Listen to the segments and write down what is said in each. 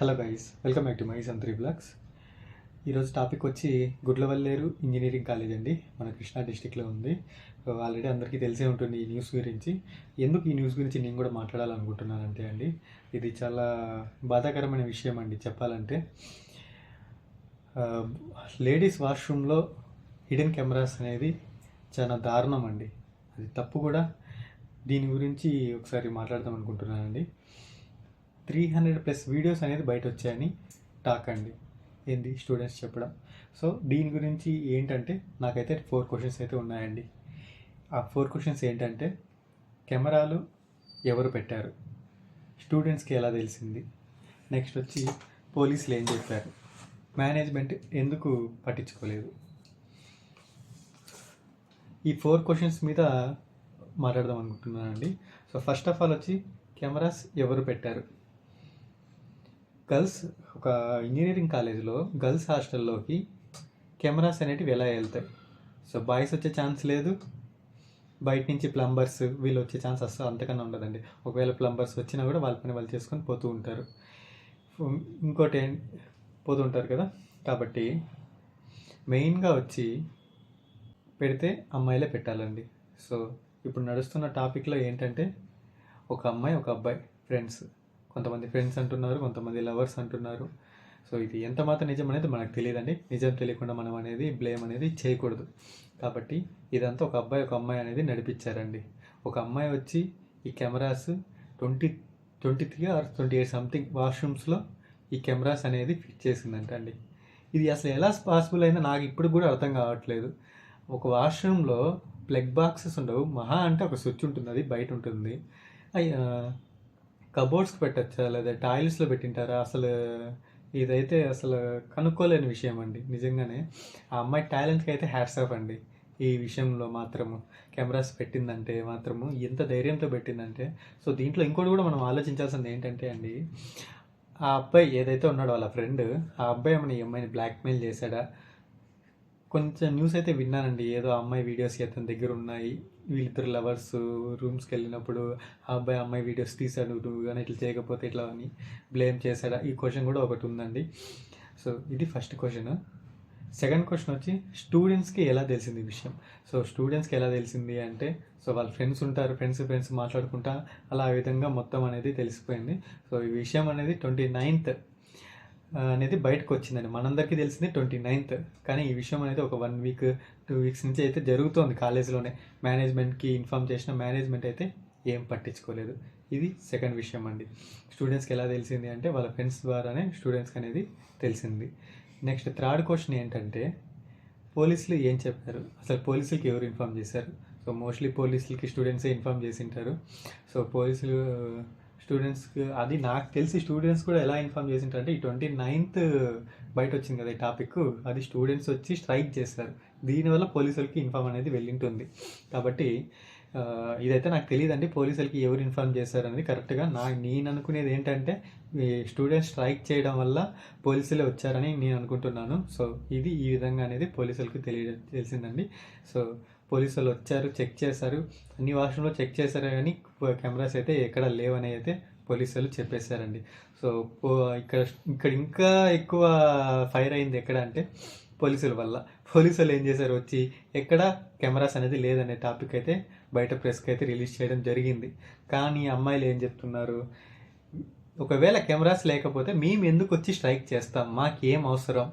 Hello guys welcome back to my three blogs ఈరోజు topic వచ్చి Gudlavalleru engineering college అండి. మన కృష్ణా డిస్టిక్లో ఉంది. ఆల్రెడీ అందరికీ తెలిసే ఉంటుంది ఈ న్యూస్ గురించి. ఎందుకు ఈ న్యూస్ గురించి నేను కూడా మాట్లాడాలనుకుంటున్నానంటే అండి ఇది చాలా బాధాకరమైన విషయం అండి చెప్పాలంటే. లేడీస్ వాష్రూమ్లో హిడెన్ కెమెరాస్ అనేది చాలా దారుణం అండి. అది తప్పు కూడా. దీని గురించి ఒకసారి మాట్లాడదాం అనుకుంటున్నానండి. త్రీ హండ్రెడ్ ప్లస్ వీడియోస్ అనేది బయట వచ్చాయని టాక్ అండి. ఏంది? స్టూడెంట్స్ చెప్పడం. సో దీని గురించి ఏంటంటే నాకైతే ఫోర్ క్వశ్చన్స్ అయితే ఉన్నాయండి. ఆ ఫోర్ క్వశ్చన్స్ ఏంటంటే కెమెరాలు ఎవరు పెట్టారు? స్టూడెంట్స్కి ఎలా తెలిసింది? నెక్స్ట్ వచ్చి పోలీసులు ఏం చెప్పారు? మేనేజ్మెంట్ ఎందుకు పట్టించుకోలేదు? ఈ ఫోర్ క్వశ్చన్స్ మీద మాట్లాడదాం అనుకుంటున్నానండి. సో ఫస్ట్ ఆఫ్ ఆల్ వచ్చి కెమెరాస్ ఎవరు పెట్టారు? గర్ల్స్ ఒక ఇంజనీరింగ్ కాలేజ్లో గర్ల్స్ హాస్టల్లోకి కెమెరాస్ అనేటివి ఎలా వెళ్తాయి? సో బాయ్స్ వచ్చే ఛాన్స్ లేదు. బయట నుంచి ప్లంబర్స్ వీళ్ళు వచ్చే ఛాన్స్ అసలు అంతకన్నా ఉండదండి. ఒకవేళ ప్లంబర్స్ వచ్చినా కూడా వాళ్ళ పని వాళ్ళు చేసుకొని పోతూ ఉంటారు. ఇంకోటి పోతూ ఉంటారు కదా? కాబట్టి మెయిన్గా వచ్చి పెడితే అమ్మాయిలే పెట్టాలండి. సో ఇప్పుడు నడుస్తున్న టాపిక్లో ఏంటంటే ఒక అమ్మాయి ఒక అబ్బాయి ఫ్రెండ్స్. కొంతమంది ఫ్రెండ్స్ అంటున్నారు కొంతమంది లవర్స్ అంటున్నారు. సో ఇది ఎంత మాత్రం నిజం అనేది మనకు తెలియదండి. నిజం తెలియకుండా మనం అనేది బ్లేమ్ అనేది చేయకూడదు. కాబట్టి ఇదంతా ఒక అబ్బాయి ఒక అమ్మాయి అనేది నడిపించారండి. ఒక అమ్మాయి వచ్చి ఈ cameras twenty twenty three or twenty eight something వాష్రూమ్స్లో ఈ కెమెరాస్ అనేది ఫిట్ చేసిందంట అండి ఇది అసలు ఎలా పాసిబుల్ అయిందో నాకు ఇప్పుడు కూడా అర్థం కావట్లేదు. ఒక వాష్రూమ్లో ప్లగ్ బాక్సెస్ ఉండవు. మహా అంటే ఒక స్విచ్ ఉంటుంది అది బయట ఉంటుంది. కబోర్డ్స్కి పెట్టచ్చా? లేదా టాయిల్స్లో పెట్టింటారా? అసలు ఇదైతే అసలు కనుక్కోలేని విషయం అండి నిజంగానే. ఆ అమ్మాయి టాలెంట్కి అయితే హ్యాట్స్ ఆఫ్ అండి ఈ విషయంలో మాత్రము. కెమెరాస్ పెట్టిందంటే మాత్రము ఎంత ధైర్యంతో పెట్టిందంటే. సో దీంట్లో ఇంకోటి కూడా మనం ఆలోచించాల్సింది ఏంటంటే అండి ఆ అబ్బాయి ఏదైతే ఉన్నాడో వాళ్ళ ఫ్రెండ్ ఆ అబ్బాయి ఏమైనా ఈ అమ్మాయిని బ్లాక్మెయిల్ చేశాడా? కొంచెం న్యూస్ అయితే విన్నానండి ఏదో అమ్మాయి వీడియోస్ అతని దగ్గర ఉన్నాయి వీళ్ళిద్దరు లవర్స్ రూమ్స్కి వెళ్ళినప్పుడు ఆ అబ్బాయి అమ్మాయి వీడియోస్ తీశాడు నువ్వు కానీ ఇట్లా చేయకపోతే ఇట్లా అని బ్లేమ్ చేశాడా? ఈ క్వశ్చన్ కూడా ఒకటి ఉందండి. సో ఇది ఫస్ట్ క్వశ్చన్. సెకండ్ క్వశ్చన్ వచ్చి స్టూడెంట్స్కి ఎలా తెలిసింది ఈ విషయం? సో స్టూడెంట్స్కి ఎలా తెలిసింది అంటే సో వాళ్ళ ఫ్రెండ్స్ ఉంటారు ఫ్రెండ్స్ ఫ్రెండ్స్ మాట్లాడుకుంటా అలా ఆ విధంగా మొత్తం అనేది తెలిసిపోయింది. సో ఈ విషయం అనేది ట్వంటీ నైన్త్ అనేది బయటకు వచ్చిందండి మనందరికీ తెలిసింది ట్వంటీ నైన్త్. కానీ ఈ విషయం అనేది ఒక వన్ వీక్ టూ వీక్స్ నుంచి అయితే జరుగుతోంది కాలేజీలోనే. మేనేజ్మెంట్కి ఇన్ఫామ్ చేసిన మేనేజ్మెంట్ అయితే ఏం పట్టించుకోలేదు. ఇది సెకండ్ విషయం అండి. స్టూడెంట్స్కి ఎలా తెలిసింది అంటే వాళ్ళ ఫ్రెండ్స్ ద్వారానే స్టూడెంట్స్కి అనేది తెలిసింది. నెక్స్ట్ థర్డ్ క్వశ్చన్ ఏంటంటే పోలీసులు ఏం చెప్పారు? అసలు పోలీసులకి ఎవరు ఇన్ఫామ్ చేశారు? సో మోస్ట్లీ పోలీసులకి స్టూడెంట్సే ఇన్ఫామ్ చేసి ఉంటారు. సో పోలీసులు స్టూడెంట్స్కి అది నాకు తెలిసి స్టూడెంట్స్ కూడా ఎలా ఇన్ఫామ్ చేసింటారంటే ఈ ట్వంటీ నైన్త్ బయట వచ్చింది కదా ఈ టాపిక్ అది స్టూడెంట్స్ వచ్చి స్ట్రైక్ చేస్తారు. దీనివల్ల పోలీసులకి ఇన్ఫామ్ అనేది వెళ్ళింటుంది. కాబట్టి ఇదైతే నాకు తెలియదండి పోలీసులకి ఎవరు ఇన్ఫామ్ చేశారు అనేది కరెక్ట్గా నా నేను అనుకునేది ఏంటంటే స్టూడెంట్స్ స్ట్రైక్ చేయడం వల్ల పోలీసులే వచ్చారని నేను అనుకుంటున్నాను. సో ఇది ఈ విధంగా అనేది పోలీసులకు తెలియ తెలిసిందండి. సో పోలీసులు వచ్చారు చెక్ చేశారు. అన్ని వాష్రూమ్లో చెక్ చేశారు కానీ కెమెరాస్ అయితే ఎక్కడ లేవని అయితే పోలీసులు చెప్పేశారండి. సో ఇక్కడ ఇక్కడ ఇంకా ఎక్కువ ఫైర్ అయింది ఎక్కడ అంటే పోలీసుల వల్ల. పోలీసులు ఏం చేశారు? వచ్చి ఎక్కడ కెమెరాస్ అనేది లేదనే టాపిక్ అయితే బయట ప్రెస్కి అయితే రిలీజ్ చేయడం జరిగింది. కానీ అమ్మాయిలు ఏం చెప్తున్నారు? ఒకవేళ కెమెరాస్ లేకపోతే మేము ఎందుకు వచ్చి స్ట్రైక్ చేస్తాం? మాకేం అవసరం?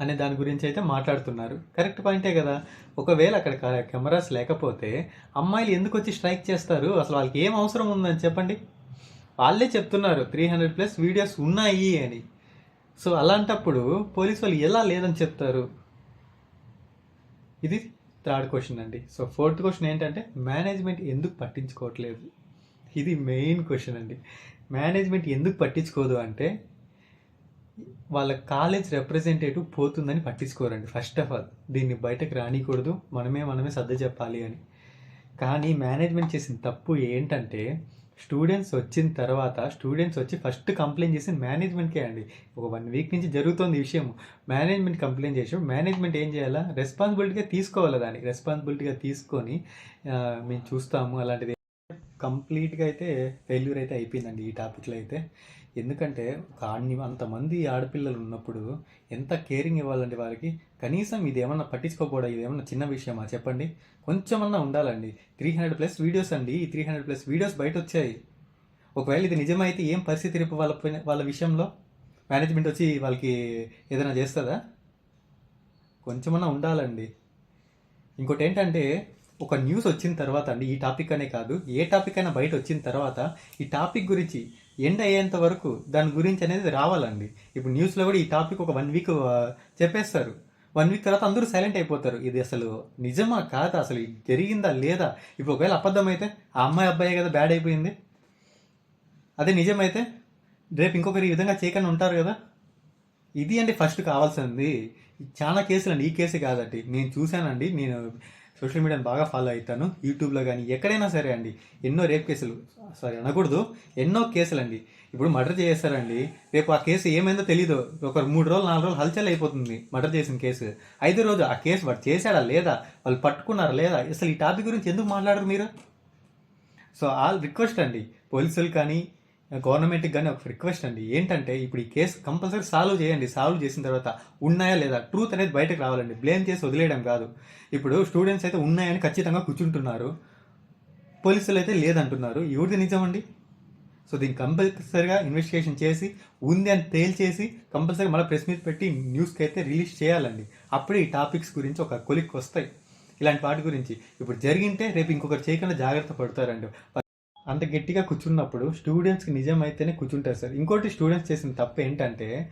అనే దాని గురించి అయితే మాట్లాడుతున్నారు. కరెక్ట్ పాయింటే కదా? ఒకవేళ అక్కడ కెమెరాస్ లేకపోతే అమ్మాయిలు ఎందుకు వచ్చి స్ట్రైక్ చేస్తారు? అసలు వాళ్ళకి ఏం అవసరం ఉందని చెప్పండి. వాళ్ళే చెప్తున్నారు త్రీ హండ్రెడ్ ప్లస్ వీడియోస్ ఉన్నాయి అని. సో అలాంటప్పుడు పోలీస్ వాళ్ళు ఎలా లేదని చెప్తారు? ఇది థర్డ్ క్వశ్చన్ అండి. సో ఫోర్త్ క్వశ్చన్ ఏంటంటే మేనేజ్మెంట్ ఎందుకు పట్టించుకోవట్లేదు? ఇది మెయిన్ క్వశ్చన్ అండి. మేనేజ్మెంట్ ఎందుకు పట్టించుకోదు అంటే వాళ్ళ కాలేజ్ రిప్రజెంటేటివ్ పోతుందని పట్టించుకోరండి. ఫస్ట్ ఆఫ్ ఆల్ దీన్ని బయటకు రానికూడదు. మనమే మనమే సర్ద చెప్పాలి అని. కానీ మేనేజ్మెంట్ చేసిన తప్పు ఏంటంటే స్టూడెంట్స్ వచ్చిన తర్వాత స్టూడెంట్స్ వచ్చి ఫస్ట్ కంప్లైంట్ చేసి మేనేజ్మెంట్కే అండి. ఒక వన్ వీక్ నుంచి జరుగుతుంది ఈ విషయం మేనేజ్మెంట్ కంప్లైంట్ చేసి మేనేజ్మెంట్ ఏం చేయాలా? రెస్పాన్సిబిలిటీగా తీసుకోవాలి దానికి రెస్పాన్సిబిలిటీగా తీసుకొని మేము చూస్తాము అలాంటిది. కంప్లీట్గా అయితే ఫెయిల్యూర్ అయితే అయిపోయిందండి ఈ టాపిక్లో అయితే. ఎందుకంటే ఒక అన్ని అంతమంది ఆడపిల్లలు ఉన్నప్పుడు ఎంత కేరింగ్ ఇవ్వాలండి వారికి? కనీసం ఇది పట్టించుకోకూడదు ఇదేమన్నా ఇది చిన్న విషయమా? చెప్పండి. కొంచెమన్నా ఉండాలండి. త్రీ హండ్రెడ్ ప్లస్ వీడియోస్ అండి. ఈ త్రీ హండ్రెడ్ ప్లస్ వీడియోస్ బయట వచ్చాయి ఒకవేళ ఇది నిజమైతే ఏం పరిస్థితి రేపు వాళ్ళ వాళ్ళ విషయంలో? మేనేజ్మెంట్ వచ్చి వాళ్ళకి ఏదైనా చేస్తుందా? కొంచెమన్నా ఉండాలండి. ఇంకోటి ఏంటంటే ఒక న్యూస్ వచ్చిన తర్వాత అండి ఈ టాపిక్ అనే కాదు ఏ టాపిక్ అయినా బయట వచ్చిన తర్వాత ఈ టాపిక్ గురించి ఎండ్ అయ్యేంత వరకు దాని గురించి అనేది రావాలండి. ఇప్పుడు న్యూస్లో కూడా ఈ టాపిక్ ఒక వన్ వీక్ చెప్పేస్తారు. వన్ వీక్ తర్వాత అందరూ సైలెంట్ అయిపోతారు. ఇది అసలు నిజమా కాదా? అసలు ఇది జరిగిందా లేదా? ఇప్పుడు ఒకవేళ అబద్ధం అయితే ఆ అమ్మాయి అబ్బాయి కదా బ్యాడ్ అయిపోయింది. అదే నిజమైతే రేపు ఇంకొకరు ఈ విధంగా చేయకుండా ఉంటారు కదా? ఇది అండి ఫస్ట్ కావాల్సింది. చాలా కేసులు అండి ఈ కేసే కాదండి. నేను చూశానండి. నేను సోషల్ మీడియాని బాగా ఫాలో అవుతాను. యూట్యూబ్లో కానీ ఎక్కడైనా సరే అండి ఎన్నో రేప్ కేసులు సారీ అనకూడదు ఎన్నో కేసులు అండి ఇప్పుడు మర్డర్ చేస్తారండి రేపు ఆ కేసు ఏమైందో తెలీదు. ఒక మూడు రోజులు నాలుగు రోజులు హల్చల్ అయిపోతుంది మర్డర్ చేసిన కేసు. ఐదు రోజు ఆ కేసు వాడు చేశాడా లేదా? వాళ్ళు పట్టుకున్నారా లేదా? అసలు ఈ టాపిక్ గురించి ఎందుకు మాట్లాడరు మీరు? సో ఆల్ రిక్వెస్ట్ అండి పోలీసులు కానీ గవర్నమెంట్కి కానీ ఒక రిక్వెస్ట్ అండి. ఏంటంటే ఇప్పుడు ఈ కేసు కంపల్సరీ సాల్వ్ చేయండి. సాల్వ్ చేసిన తర్వాత ఉన్నాయా లేదా? ట్రూత్ అనేది బయటకు రావాలండి. బ్లేమ్ చేసి వదిలేయడం కాదు. ఇప్పుడు స్టూడెంట్స్ అయితే ఉన్నాయని ఖచ్చితంగా కూర్చుంటున్నారు. పోలీసులు అయితే లేదంటున్నారు. ఎవరిది నిజమండి సో దీన్ని కంపల్సరీగా ఇన్వెస్టిగేషన్ చేసి ఉంది అని తేల్చేసి కంపల్సరీ మళ్ళీ ప్రెస్ మీద పెట్టి న్యూస్కి అయితే రిలీజ్ చేయాలండి. అప్పుడే ఈ టాపిక్స్ గురించి ఒక కొలిక్ వస్తాయి. ఇలాంటి వాటి గురించి. ఇప్పుడు జరిగింటే రేపు ఇంకొకరు చేయకుండా జాగ్రత్త పడతారండి. అంత గట్టిగా కూర్చున్నప్పుడు స్టూడెంట్స్కి నిజం అయితేనే కూర్చుంటారు సార్. ఇంకోటి స్టూడెంట్స్ చేసిన తప్పు ఏంటంటే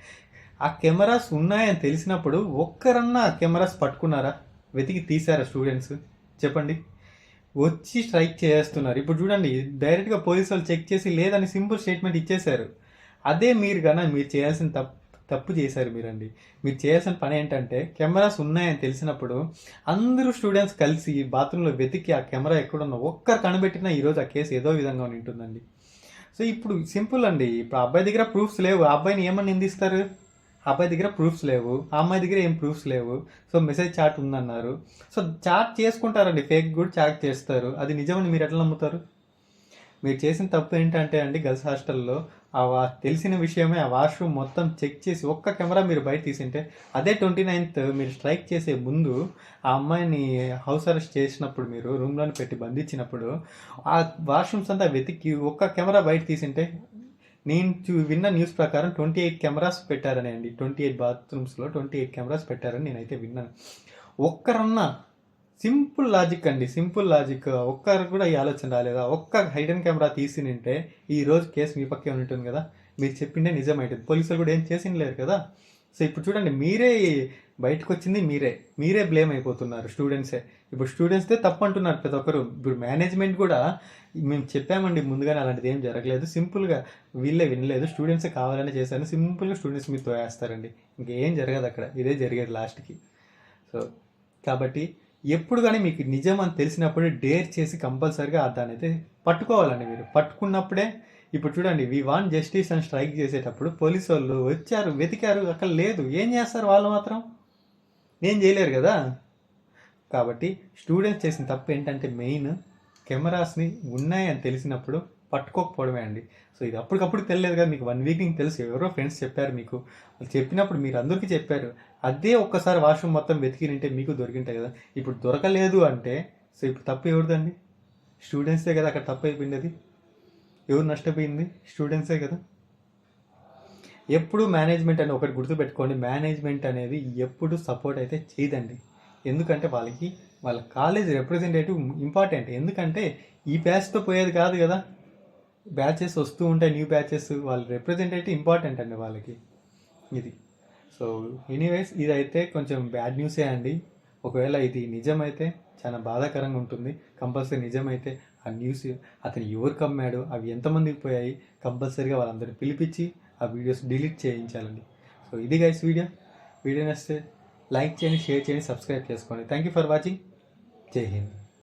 ఆ కెమెరాస్ ఉన్నాయని తెలిసినప్పుడు ఒక్కరన్నా ఆ కెమెరాస్ పట్టుకున్నారా? వెతికి తీసారా స్టూడెంట్స్? చెప్పండి. వచ్చి స్ట్రైక్ చేస్తున్నారు. ఇప్పుడు చూడండి డైరెక్ట్గా పోలీసు వాళ్ళు చెక్ చేసి లేదని సింపుల్ స్టేట్మెంట్ ఇచ్చేశారు. అదే మీరు కన్నా మీరు చేయాల్సిన తప్పు తప్పు చేశారు మీరండి. మీరు చేయాల్సిన పని ఏంటంటే కెమెరాస్ ఉన్నాయని తెలిసినప్పుడు అందరూ స్టూడెంట్స్ కలిసి బాత్రూంలో వెతికి ఆ కెమెరా ఎక్కడున్నా ఒక్కరు కనిపెట్టినా ఈరోజు ఆ కేసు ఏదో విధంగా ఉంటుందండి సో ఇప్పుడు సింపుల్ అండి. ఇప్పుడు అబ్బాయి దగ్గర ప్రూఫ్స్ లేవు. ఆ అబ్బాయిని ఏమని నిందిస్తారు? అబ్బాయి దగ్గర ప్రూఫ్స్ లేవు. ఆ అమ్మాయి దగ్గర ఏం ప్రూఫ్స్ లేవు? సో మెసేజ్ చాట్ ఉందన్నారు. సో చాట్ చేసుకుంటారండి. ఫేక్ కూడా చాట్ చేస్తారు. అది నిజమని మీరు ఎట్లా నమ్ముతారు? మీరు చేసిన తప్పు ఏంటంటే అండి గర్ల్స్ హాస్టల్లో ఆ వా తెలిసిన విషయమే. ఆ వాష్రూమ్ మొత్తం చెక్ చేసి ఒక్క కెమెరా మీరు బయట తీసింటే అదే ట్వంటీ నైన్త్ మీరు స్ట్రైక్ చేసే ముందు ఆ అమ్మాయిని హౌస్ అరెస్ట్ చేసినప్పుడు మీరు రూమ్లోనే పెట్టి బంధించినప్పుడు ఆ వాష్రూమ్స్ అంతా వెతికి ఒక్క కెమెరా బయట తీసింటే నేను చూ విన్న న్యూస్ ప్రకారం ట్వంటీ ఎయిట్ కెమెరాస్ పెట్టారని అండి ట్వంటీ ఎయిట్ బాత్రూమ్స్లో ట్వంటీ ఎయిట్ కెమెరాస్ పెట్టారని నేనైతే విన్నాను. ఒక్కరన్నా సింపుల్ లాజిక్ అండి సింపుల్ లాజిక్. ఒక్కరు కూడా ఈ ఆలోచన రాలేదా? ఒక్క హైడెన్ కెమెరా తీసి నింటే ఈ రోజు కేసు మీ పక్కే ఉంటుంది కదా? మీరు చెప్పిండే నిజమైంటుంది. పోలీసులు కూడా ఏం చేసిన లేరు కదా? సో ఇప్పుడు చూడండి మీరే బయటకు వచ్చింది మీరే. మీరే బ్లేమ్ అయిపోతున్నారు స్టూడెంట్సే ఇప్పుడు స్టూడెంట్స్దే తప్పు అంటున్నారు ప్రతి ఒక్కరు. ఇప్పుడు మేనేజ్మెంట్ కూడా మేము చెప్పామండి ముందుగానే అలాంటిది ఏం జరగలేదు. సింపుల్గా వీళ్ళే వినలేదు. స్టూడెంట్సే కావాలని చేశాను సింపుల్గా స్టూడెంట్స్ మీరు తోయేస్తారండి. ఇంకేం జరగదు అక్కడ. ఇదే జరిగేది లాస్ట్కి సో కాబట్టి ఎప్పుడు కానీ మీకు నిజం అని తెలిసినప్పుడు డేర్ చేసి కంపల్సరీగా దాన్ని అయితే పట్టుకోవాలండి మీరు. పట్టుకున్నప్పుడే ఇప్పుడు చూడండి వి వాంట్ జస్టిస్ అని స్ట్రైక్ చేసేటప్పుడు పోలీసు వాళ్ళు వచ్చారు వెతికారు అక్కడ లేదు. ఏం చేస్తారు వాళ్ళు మాత్రం? ఏం చేయలేరు కదా? కాబట్టి స్టూడెంట్స్ చేసిన తప్పు ఏంటంటే మెయిన్ కెమెరాస్ని ఉన్నాయని తెలిసినప్పుడు పట్టుకోకపోవడమే అండి. సో ఇది అప్పటికప్పుడు తెలియదు కదా మీకు వన్ వీక్ మీకు తెలుసు. ఎవరో ఫ్రెండ్స్ చెప్పారు మీకు. చెప్పినప్పుడు మీరు అందరికీ చెప్పారు. అదే ఒక్కసారి వాష్రూమ్ మొత్తం వెతికినంటే మీకు దొరికింటాయి కదా. ఇప్పుడు దొరకలేదు అంటే సో ఇప్పుడు తప్పు ఎవరిదండి? స్టూడెంట్సే కదా అక్కడ తప్పు అయిపోయింది ఎవరు నష్టపోయింది? స్టూడెంట్సే కదా. ఎప్పుడు మేనేజ్మెంట్ అని ఒకటి గుర్తుపెట్టుకోండి. మేనేజ్మెంట్ అనేది ఎప్పుడు సపోర్ట్ అయితే చేయదండి. ఎందుకంటే వాళ్ళకి వాళ్ళ కాలేజ్ రిప్రజెంటేటివ్ ఇంపార్టెంట్. ఎందుకంటే ఈ ప్యాచ్తో పోయేది కాదు కదా. బ్యాచెస్ వస్తూ ఉంటాయి న్యూ బ్యాచెస్ వాళ్ళ రిప్రజెంటేటివ్ ఇంపార్టెంట్ అండి వాళ్ళకి. ఇది. సో ఎనీవేస్ ఇదైతే కొంచెం బ్యాడ్ న్యూసే అండి. ఒకవేళ ఇది నిజమైతే చాలా బాధాకరంగా ఉంటుంది. కంపల్సరీ నిజమైతే ఆ న్యూస్ అతను ఎవరు కమ్మాడు అవి ఎంతమందికి పోయాయి కంపల్సరీగా వాళ్ళందరినీ పిలిపించి ఆ వీడియోస్ డిలీట్ చేయించాలండి. సో ఇది గైస్ వీడియో వీడియో నచ్చితే లైక్ చేయండి షేర్ చేయండి సబ్స్క్రైబ్ చేసుకోండి. Thank you for watching Jai Hind